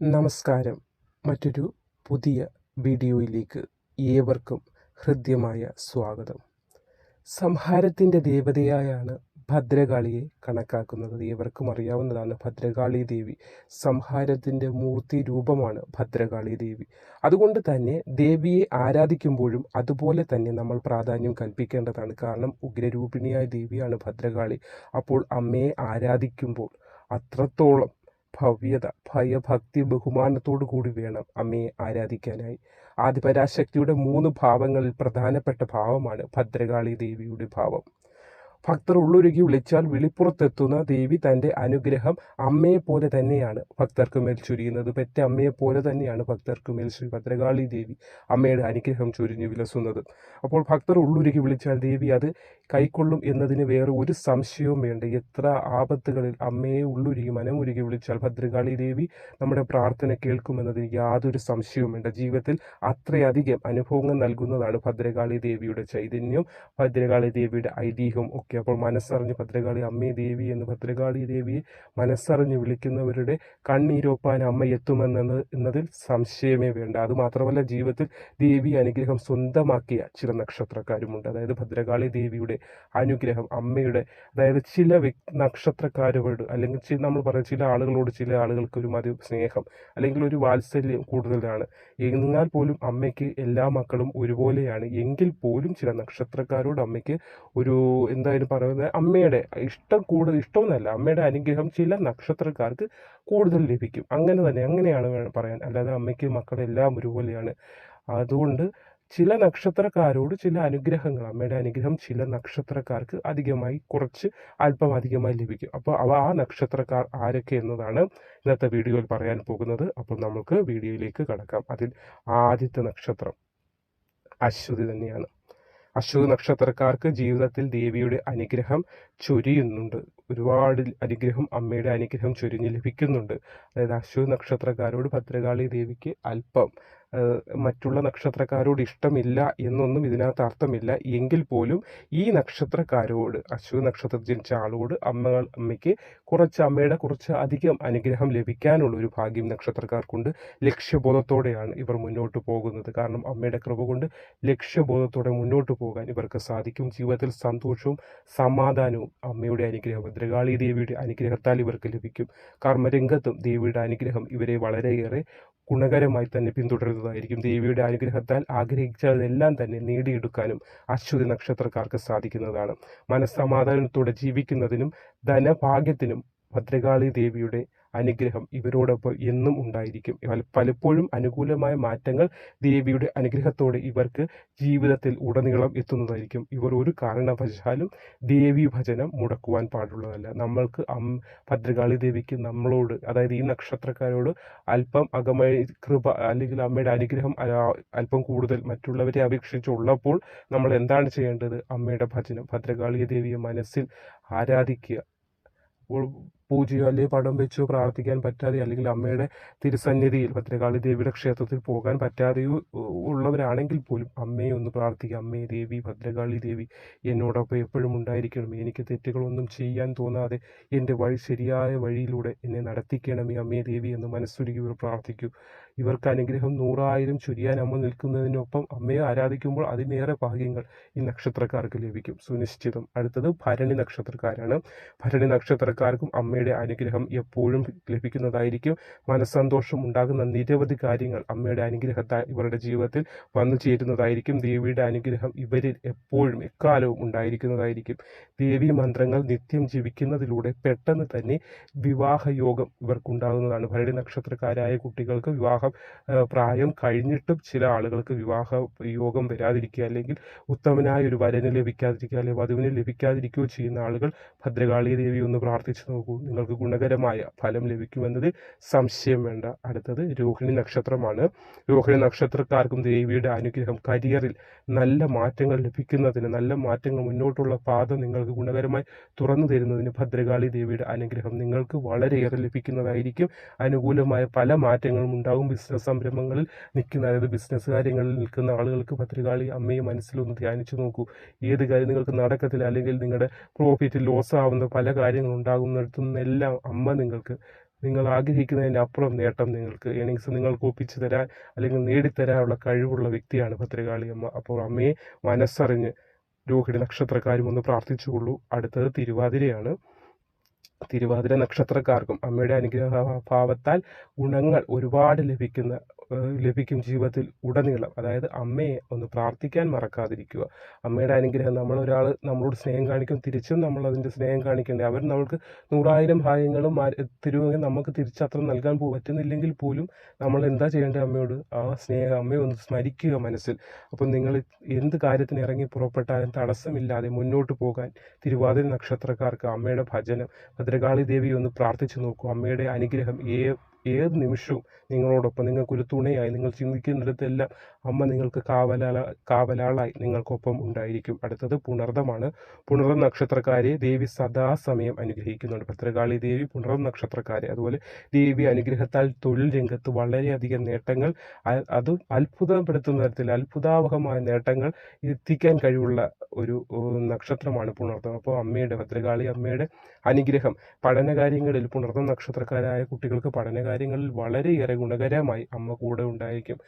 നമസ്കാരം. മറ്റൊരു പുതിയ വീഡിയോയിലേക്ക് ഏവർക്കും ഹൃദ്യമായ സ്വാഗതം. സംഹാരത്തിന്റെ ദേവതയായാണ് ഭദ്രകാളിയെ കണക്കാക്കുന്നത്. ഏവർക്കും അറിയാവുന്നതാണ് ഭദ്രകാളി ദേവി. സംഹാരത്തിന്റെ മൂർത്തി രൂപമാണ് ഭദ്രകാളി ദേവി. അതുകൊണ്ട് തന്നെ ദേവിയെ ആരാധിക്കുമ്പോഴും അതുപോലെ തന്നെ നമ്മൾ പ്രാധാന്യം കൽപ്പിക്കേണ്ടതാണ്. കാരണം ഉഗ്രരൂപിണിയായ ദേവിയാണ് ഭദ്രകാളി. അപ്പോൾ അമ്മയെ ആരാധിക്കുമ്പോൾ അത്രത്തോളം ഭവ്യത ഭയഭക്തി ബഹുമാനത്തോടു കൂടി വേണം അമ്മയെ ആരാധിക്കാനായി. ആദിപരാശക്തിയുടെ മൂന്ന് ഭാവങ്ങളിൽ പ്രധാനപ്പെട്ട ഭാവമാണ് ഭദ്രകാളി ദേവിയുടെ ഭാവം. ഭക്തർ ഉള്ളൊരുക്കി വിളിച്ചാൽ വിളിപ്പുറത്തെത്തുന്ന ദേവി തന്റെ അനുഗ്രഹം അമ്മയെ പോലെ തന്നെയാണ് ഭക്തർക്ക് മേൽ ചൊരിയുന്നത്. പെറ്റ അമ്മയെ പോലെ തന്നെയാണ് ഭക്തർക്ക് മേൽ ശ്രീ ഭദ്രകാളി ദേവി അമ്മയുടെ അനുഗ്രഹം ചൊരിഞ്ഞു വിലസുന്നത്. അപ്പോൾ ഭക്തർ ഉള്ളൊരുക്കി വിളിച്ചാൽ ദേവി അത് കൈക്കൊള്ളും എന്നതിന് വേറെ ഒരു സംശയവും വേണ്ട. എത്ര ആപത്തുകളിൽ അമ്മയെ ഉള്ളുരുകി മനമുരുകി വിളിച്ചാൽ ഭദ്രകാളി ദേവി നമ്മുടെ പ്രാർത്ഥന കേൾക്കുമെന്നതിന് യാതൊരു സംശയവും വേണ്ട. ജീവിതത്തിൽ അത്രയധികം അനുഭവങ്ങൾ നൽകുന്നതാണ് ഭദ്രകാളി ദേവിയുടെ ചൈതന്യം. ഭദ്രകാളി ദേവിയുടെ ഐതിഹ്യവും ഒക്കെ അപ്പോൾ മനസ്സറിഞ്ഞ് ഭദ്രകാളി അമ്മേ ദേവി എന്ന് ഭദ്രകാളി ദേവിയെ മനസ്സറിഞ്ഞ് വിളിക്കുന്നവരുടെ കണ്ണീരൊപ്പാൻ അമ്മ എത്തുമെന്നത് എന്നതിൽ സംശയമേ വേണ്ട. അതുമാത്രമല്ല ജീവിതത്തിൽ ദേവി അനുഗ്രഹം സ്വന്തമാക്കിയ ചില നക്ഷത്രക്കാരുമുണ്ട്. അതായത് ഭദ്രകാളി ദേവിയുടെ അനുഗ്രഹം അമ്മയുടെ അതായത് ചില നക്ഷത്രക്കാരോട് അല്ലെങ്കിൽ നമ്മൾ പറയുന്ന ചില ആളുകളോട് ചില ആളുകൾക്ക് ഒരു മതി സ്നേഹം അല്ലെങ്കിൽ ഒരു വാത്സല്യം കൂടുതലാണ്. എന്നാൽ പോലും അമ്മയ്ക്ക് എല്ലാ മക്കളും ഒരുപോലെയാണ്. എങ്കിൽ പോലും ചില നക്ഷത്രക്കാരോട് അമ്മയ്ക്ക് ഒരു എന്തായാലും പറയുന്നത് അമ്മയുടെ ഇഷ്ടം കൂടുതൽ ഇഷ്ടമൊന്നുമല്ല. അമ്മയുടെ അനുഗ്രഹം ചില നക്ഷത്രക്കാർക്ക് കൂടുതൽ ലഭിക്കും. അങ്ങനെ തന്നെ അങ്ങനെയാണ് പറയാൻ. അല്ലാതെ അമ്മയ്ക്ക് മക്കളെല്ലാം ഒരുപോലെയാണ്. അതുകൊണ്ട് ചില നക്ഷത്രക്കാരോട് ചില അനുഗ്രഹങ്ങൾ അമ്മയുടെ അനുഗ്രഹം ചില നക്ഷത്രക്കാർക്ക് അധികമായി കുറച്ച് അല്പം അധികമായി ലഭിക്കും. അപ്പോൾ അവ ആ നക്ഷത്രക്കാർ ആരൊക്കെ എന്നതാണ് ഇന്നത്തെ വീഡിയോയിൽ പറയാൻ പോകുന്നത്. അപ്പോൾ നമുക്ക് വീഡിയോയിലേക്ക് കടക്കാം. അതിൽ ആദ്യത്തെ നക്ഷത്രം അശ്വതി തന്നെയാണ്. അശ്വതി നക്ഷത്രക്കാർക്ക് ജീവിതത്തിൽ ദേവിയുടെ അനുഗ്രഹം ചൊരിയുന്നുണ്ട്. ഒരുപാട് അനുഗ്രഹം അമ്മയുടെ അനുഗ്രഹം ചൊരിഞ്ഞ് ലഭിക്കുന്നുണ്ട്. അതായത് അശ്വ നക്ഷത്രക്കാരോട് ഭദ്രകാളി ദേവിക്ക് അല്പം മറ്റുള്ള നക്ഷത്രക്കാരോട് ഇഷ്ടമില്ല എന്നൊന്നും ഇതിനകത്ത് അർത്ഥമില്ല. എങ്കിൽ പോലും ഈ നക്ഷത്രക്കാരോട് അശ്വതി നക്ഷത്രത്തിൽ ജനിച്ച ആളോട് അമ്മകൾ അമ്മയ്ക്ക് കുറച്ച് അമ്മയുടെ കുറച്ച് അധികം അനുഗ്രഹം ലഭിക്കാനുള്ള ഒരു ഭാഗ്യം നക്ഷത്രക്കാർക്കുണ്ട്. ലക്ഷ്യബോധത്തോടെയാണ് ഇവർ മുന്നോട്ട് പോകുന്നത്. കാരണം അമ്മയുടെ കൃപ കൊണ്ട് ലക്ഷ്യബോധത്തോടെ മുന്നോട്ട് പോകാൻ ഇവർക്ക് സാധിക്കും. ജീവിതത്തിൽ സന്തോഷവും സമാധാനവും അമ്മയുടെ അനുഗ്രഹം ഭദ്രകാളി ദേവിയുടെ അനുഗ്രഹത്താൽ ഇവർക്ക് ലഭിക്കും. കർമ്മരംഗത്തും ദേവിയുടെ അനുഗ്രഹം ഇവരെ വളരെയേറെ ഗുണകരമായി തന്നെ പിന്തുടരുന്നതായിരിക്കും ദേവിയുടെ അനുഗ്രഹത്താൽ ആഗ്രഹിച്ചതെല്ലാം തന്നെ നേടിയെടുക്കാനും അശ്വതി നക്ഷത്രക്കാർക്ക് സാധിക്കുന്നതാണ്. മനസ്സമാധാനത്തോടെ ജീവിക്കുന്നതിനും ധനഭാഗ്യത്തിനും ഭദ്രകാളി ദേവിയുടെ അനുഗ്രഹം ഇവരോടൊപ്പം എന്നും ഉണ്ടായിരിക്കും. പലപ്പോഴും അനുകൂലമായ മാറ്റങ്ങൾ ദേവിയുടെ അനുഗ്രഹത്തോടെ ഇവർക്ക് ജീവിതത്തിൽ ഉടനീളം എത്തുന്നതായിരിക്കും. ഇവർ ഒരു കാരണവശാലും ദേവി ഭജനം മുടക്കുവാൻ പാടുള്ളതല്ല. നമ്മൾക്ക് അം ഭദ്രകാളി ദേവിക്ക് നമ്മളോട് അതായത് ഈ നക്ഷത്രക്കാരോട് അല്പം അകമയ കൃപ അല്ലെങ്കിൽ അമ്മയുടെ അനുഗ്രഹം അല്പം കൂടുതൽ മറ്റുള്ളവരെ അപേക്ഷിച്ചുള്ളപ്പോൾ നമ്മൾ എന്താണ് ചെയ്യേണ്ടത്? അമ്മയുടെ ഭജനം ഭദ്രകാളി ദേവിയെ മനസ്സിൽ ആരാധിക്കുക. പൂജയോ അല്ലെങ്കിൽ പടം വെച്ചോ പ്രാർത്ഥിക്കാൻ പറ്റാതെ അല്ലെങ്കിൽ അമ്മയുടെ തിരുസന്നിധിയിൽ ഭദ്രകാളി ദേവിയുടെ ക്ഷേത്രത്തിൽ പോകാൻ പറ്റാതെയോ ഉള്ളവരാണെങ്കിൽ പോലും അമ്മയെ ഒന്ന് പ്രാർത്ഥിക്കുക അമ്മേ ദേവി ഭദ്രകാളി ദേവി എന്നോടൊപ്പം എപ്പോഴും ഉണ്ടായിരിക്കണം. എനിക്ക് തെറ്റുകളൊന്നും ചെയ്യാൻ തോന്നാതെ എന്റെ വഴി ശരിയായ വഴിയിലൂടെ എന്നെ നടത്തിക്കണമേ അമ്മേ ദേവി എന്ന് മനസ്സൊരുക്കി പ്രാർത്ഥിക്കൂ. ഇവർക്ക് അനുഗ്രഹം നൂറായിരം ചുരിയാൻ അമ്മ നിൽക്കുന്നതിനൊപ്പം അമ്മയെ ആരാധിക്കുമ്പോൾ അതിനേറെ ഭാഗ്യങ്ങൾ ഈ നക്ഷത്രക്കാർക്ക് ലഭിക്കും. സുനിശ്ചിതം. അടുത്തത് ഭരണി നക്ഷത്രക്കാരാണ്. ഭരണി നക്ഷത്രക്കാർക്കും അമ്മയുടെ അനുഗ്രഹം എപ്പോഴും ലഭിക്കുന്നതായിരിക്കും. മനസ്സന്തോഷം ഉണ്ടാകുന്ന നിരവധി കാര്യങ്ങൾ അമ്മയുടെ അനുഗ്രഹത്താൽ ഇവരുടെ ജീവിതത്തിൽ വന്നു ചേരുന്നതായിരിക്കും. ദേവിയുടെ അനുഗ്രഹം ഇവരിൽ എപ്പോഴും എക്കാലവും ഉണ്ടായിരിക്കുന്നതായിരിക്കും. ദേവി മന്ത്രങ്ങൾ നിത്യം ജീവിക്കുന്നതിലൂടെ പെട്ടെന്ന് തന്നെ വിവാഹയോഗം ഇവർക്കുണ്ടാകുന്നതാണ്. ഭരണി നക്ഷത്രക്കാരായ കുട്ടികൾക്ക് വിവാഹ പ്രായം കഴിഞ്ഞിട്ടും ചില ആളുകൾക്ക് വിവാഹ യോഗം വരാതിരിക്കുക അല്ലെങ്കിൽ ഉത്തമനായ ഒരു വരന് ലഭിക്കാതിരിക്കുക അല്ലെങ്കിൽ വധുവിന് ലഭിക്കാതിരിക്കുകയോ ചെയ്യുന്ന ആളുകൾ ഭദ്രകാളി ദേവി ഒന്ന് പ്രാർത്ഥിച്ചു നോക്കൂ. നിങ്ങൾക്ക് ഗുണകരമായ ഫലം ലഭിക്കുമെന്നതിൽ സംശയം വേണ്ട. അടുത്തത് രോഹിണി നക്ഷത്രമാണ്. രോഹിണി നക്ഷത്രക്കാർക്കും ദേവിയുടെ അനുഗ്രഹം കരിയറിൽ നല്ല മാറ്റങ്ങൾ ലഭിക്കുന്നതിന് നല്ല മാറ്റങ്ങൾ മുന്നോട്ടുള്ള പാത നിങ്ങൾക്ക് ഗുണകരമായി തുറന്നു തരുന്നതിന് ഭദ്രകാളി ദേവിയുടെ അനുഗ്രഹം നിങ്ങൾക്ക് വളരെയേറെ ലഭിക്കുന്നതായിരിക്കും. അനുകൂലമായ പല മാറ്റങ്ങളും ഉണ്ടാകും ബിസിനസ് സംരംഭങ്ങളിൽ നിൽക്കുന്ന അതായത് ബിസിനസ് കാര്യങ്ങളിൽ നിൽക്കുന്ന ആളുകൾക്ക് പത്രികാളി അമ്മയെ മനസ്സിലൊന്ന് ധ്യാനിച്ചു നോക്കൂ. ഏത് കാര്യം നിങ്ങൾക്ക് നടക്കത്തില്ല അല്ലെങ്കിൽ നിങ്ങളുടെ പ്രോഫിറ്റ് ലോസ് ആവുന്ന പല കാര്യങ്ങളും ഉണ്ടാകുന്നിടത്തു നിന്നെല്ലാം അമ്മ നിങ്ങൾക്ക് നിങ്ങൾ ആഗ്രഹിക്കുന്നതിന്റെ അപ്പുറം നേട്ടം നിങ്ങൾക്ക് ഏണിങ്സ് നിങ്ങൾക്ക് ഒപ്പിച്ചു തരാൻ അല്ലെങ്കിൽ നേടിത്തരാനുള്ള കഴിവുള്ള വ്യക്തിയാണ് ഭദ്രകാളി അമ്മ. അപ്പോൾ അമ്മയെ മനസ്സറിഞ്ഞ് രോഹിണി നക്ഷത്രക്കാരും ഒന്ന് പ്രാർത്ഥിച്ചുകൊള്ളൂ. അടുത്തത് തിരുവാതിരയാണ്. തിരുവാതിര നക്ഷത്രക്കാർക്കും അമ്മയുടെ അനുഗ്രഹ ഭാവത്താൽ ഗുണങ്ങൾ ഒരുപാട് ലഭിക്കുന്ന ലഭിക്കും ജീവിതത്തിൽ ഉടനീളം. അതായത് അമ്മയെ ഒന്ന് പ്രാർത്ഥിക്കാൻ മറക്കാതിരിക്കുക. അമ്മയുടെ അനുഗ്രഹം നമ്മളൊരാൾ നമ്മളോട് സ്നേഹം കാണിക്കും തിരിച്ചും നമ്മൾ അതിന്റെ സ്നേഹം കാണിക്കേണ്ടേ? അവർ നമ്മൾക്ക് നൂറായിരം ഭാഗ്യങ്ങളും തരുമെങ്കിൽ നമുക്ക് തിരിച്ചത്ര നൽകാൻ പറ്റുന്നില്ലെങ്കിൽ പോലും നമ്മൾ എന്താ ചെയ്യേണ്ടത് അമ്മയോട്? ആ സ്നേഹം അമ്മയെ ഒന്ന് സ്മരിക്കുക മനസ്സിൽ. അപ്പം നിങ്ങൾ എന്ത് കാര്യത്തിന് ഇറങ്ങി പുറപ്പെട്ടാലും തടസ്സമില്ലാതെ മുന്നോട്ട് പോകാൻ തിരുവാതിര നക്ഷത്രക്കാർക്ക് അമ്മയുടെ ഭജനം ഭദ്രകാളി ദേവി ഒന്ന് പ്രാർത്ഥിച്ചു നോക്കൂ. അമ്മയുടെ അനുഗ്രഹം ഏ ഏത് നിമിഷവും നിങ്ങളോടൊപ്പം നിങ്ങൾക്കൊരു തുണയായി നിങ്ങൾ ചിന്തിക്കുന്നിടത്തെല്ലാം അമ്മ നിങ്ങൾക്ക് കാവലാള കാവലാളായി നിങ്ങൾക്കൊപ്പം ഉണ്ടായിരിക്കും. അടുത്തത് പുണർദമാണ്. പുണർദം നക്ഷത്രക്കാരെ ദേവി സദാസമയം അനുഗ്രഹിക്കുന്നുണ്ട്. ഭദ്രകാളി ദേവി പുണർദം നക്ഷത്രക്കാരെ. അതുപോലെ ദേവി അനുഗ്രഹത്താൽ തൊഴിൽ രംഗത്ത് വളരെയധികം നേട്ടങ്ങൾ അത് അതും അത്ഭുതപ്പെടുത്തുന്ന തരത്തിൽ അത്ഭുതാവഹമായ നേട്ടങ്ങൾ എത്തിക്കാൻ കഴിവുള്ള ഒരു നക്ഷത്രമാണ് പുണർദം. അപ്പോൾ അമ്മയുടെ ഭദ്രകാളി അമ്മയുടെ അനുഗ്രഹം പഠനകാര്യങ്ങളിൽ പുണർദം നക്ഷത്രക്കാരായ കുട്ടികൾക്ക് പഠനകാര്യങ്ങളിൽ വളരെയേറെ ഗുണകരമായി അമ്മ കൂടെ ഉണ്ടായിരിക്കും.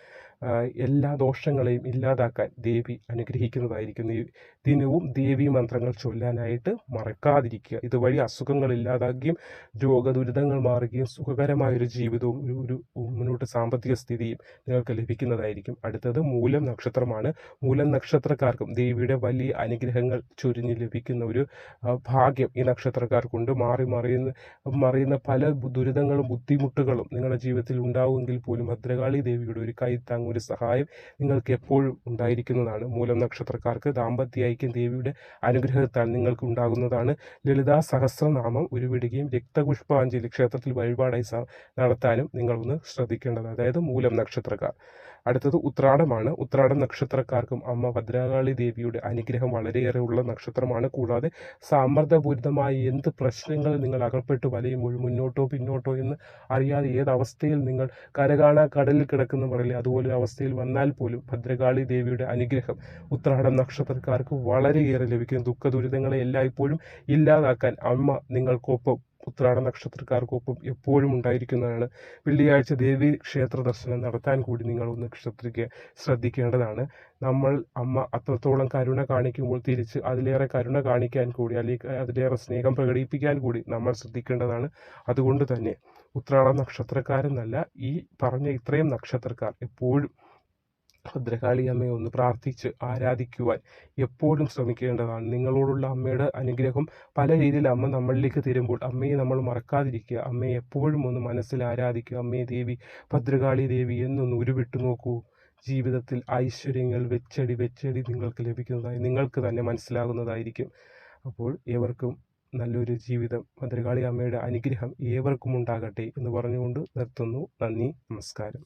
എല്ലാ ദോഷങ്ങളെയും ഇല്ലാതാക്കാൻ ദേവി അനുഗ്രഹിക്കുന്നതായിരിക്കും ഈ ദിനവും ദേവി മന്ത്രങ്ങൾ ചൊല്ലാനായിട്ട് മറക്കാതിരിക്കുക. ഇതുവഴി അസുഖങ്ങൾ ഇല്ലാതാക്കുകയും രോഗദുരിതങ്ങൾ മാറുകയും സുഖകരമായ ഒരു ജീവിതവും ഒരു മുന്നോട്ട് സാമ്പത്തിക സ്ഥിതിയും നിങ്ങൾക്ക് ലഭിക്കുന്നതായിരിക്കും. അടുത്തത് മൂലം നക്ഷത്രമാണ്. മൂലം നക്ഷത്രക്കാർക്കും ദേവിയുടെ വലിയ അനുഗ്രഹങ്ങൾ ചൊരിഞ്ഞ് ലഭിക്കുന്ന ഒരു ഭാഗ്യം ഈ നക്ഷത്രക്കാർക്കുണ്ട്. മാറി മറിയുന്ന മറിയുന്ന പല ദുരിതങ്ങളും ബുദ്ധിമുട്ടുകളും നിങ്ങളുടെ ജീവിതത്തിൽ ഉണ്ടാവുമെങ്കിൽ പോലും ഭദ്രകാളി ദേവിയുടെ ഒരു കൈത്താങ് ഒരു സഹായം നിങ്ങൾക്ക് എപ്പോഴും ഉണ്ടായിരിക്കുന്നതാണ്. മൂലം നക്ഷത്രക്കാർക്ക് ദാമ്പത്യ ഐക്യം ദേവിയുടെ അനുഗ്രഹത്താൽ നിങ്ങൾക്ക് ഉണ്ടാകുന്നതാണ്. ലളിതാ സഹസ്രനാമം ഉരുവിടുകയും രക്തപുഷ്പാഞ്ജലി ക്ഷേത്രത്തിൽ വഴിപാടായി നടത്താനും നിങ്ങളൊന്ന് ശ്രദ്ധിക്കേണ്ടത് അതായത് മൂലം നക്ഷത്രക്കാർ. അടുത്തത് ഉത്രാടമാണ്. ഉത്രാട നക്ഷത്രക്കാർക്കും അമ്മ ഭദ്രകാളി ദേവിയുടെ അനുഗ്രഹം വളരെയേറെ ഉള്ള നക്ഷത്രമാണ്. കൂടാതെ സമ്മർദ്ദപൂരിതമായ എന്ത് പ്രശ്നങ്ങൾ നിങ്ങൾ അകപ്പെട്ട് വലയുമ്പോഴും മുന്നോട്ടോ പിന്നോട്ടോ എന്ന് അറിയാതെ ഏത് അവസ്ഥയിൽ നിങ്ങൾ കരകാണാ കടലിൽ കിടക്കുന്ന പറയില്ല അതുപോലെ അവസ്ഥയിൽ വന്നാൽ പോലും ഭദ്രകാളി ദേവിയുടെ അനുഗ്രഹം ഉത്രാടം നക്ഷത്രക്കാർക്ക് വളരെയേറെ ലഭിക്കും ദുഃഖ ദുരിതങ്ങളെ എല്ലായ്പ്പോഴും ഇല്ലാതാക്കാൻ അമ്മ നിങ്ങൾക്കൊപ്പം ഉത്രാട നക്ഷത്രക്കാർക്കൊപ്പം എപ്പോഴും ഉണ്ടായിരിക്കുന്നതാണ്. വെള്ളിയാഴ്ച ദേവി ക്ഷേത്ര ദർശനം നടത്താൻ കൂടി നിങ്ങൾ ഒന്ന് ശ്രദ്ധിക്കുക ശ്രദ്ധിക്കേണ്ടതാണ്. നമ്മൾ അമ്മ അത്രത്തോളം കരുണ കാണിക്കുമ്പോൾ തിരിച്ച് അതിലേറെ കരുണ കാണിക്കാൻ കൂടി അല്ലെങ്കിൽ അതിലേറെ സ്നേഹം പ്രകടിപ്പിക്കാൻ കൂടി നമ്മൾ ശ്രദ്ധിക്കേണ്ടതാണ്. അതുകൊണ്ട് തന്നെ ഉത്രാട നക്ഷത്രക്കാരെന്നല്ല ഈ പറഞ്ഞ ഇത്രയും നക്ഷത്രക്കാർ എപ്പോഴും ഭദ്രകാളി അമ്മയെ ഒന്ന് പ്രാർത്ഥിച്ച് ആരാധിക്കുവാൻ എപ്പോഴും ശ്രമിക്കേണ്ടതാണ്. നിങ്ങളോടുള്ള അമ്മയുടെ അനുഗ്രഹം പല രീതിയിൽ അമ്മ നമ്മളിലേക്ക് തരുമ്പോൾ അമ്മയെ നമ്മൾ മറക്കാതിരിക്കുക. അമ്മയെ എപ്പോഴും ഒന്ന് മനസ്സിൽ ആരാധിക്കുക. അമ്മയെ ദേവി ഭദ്രകാളി ദേവി എന്നൊന്ന് ഉരുവിട്ടു നോക്കൂ. ജീവിതത്തിൽ ഐശ്വര്യങ്ങൾ വെച്ചടി വെച്ചടി നിങ്ങൾക്ക് ലഭിക്കുന്നതായി നിങ്ങൾക്ക് തന്നെ മനസ്സിലാകുന്നതായിരിക്കും. അപ്പോൾ ഏവർക്കും നല്ലൊരു ജീവിതം ഭദ്രകാളി അമ്മയുടെ അനുഗ്രഹം ഏവർക്കും ഉണ്ടാകട്ടെ എന്ന് പറഞ്ഞുകൊണ്ട് നിർത്തുന്നു. നന്ദി നമസ്കാരം.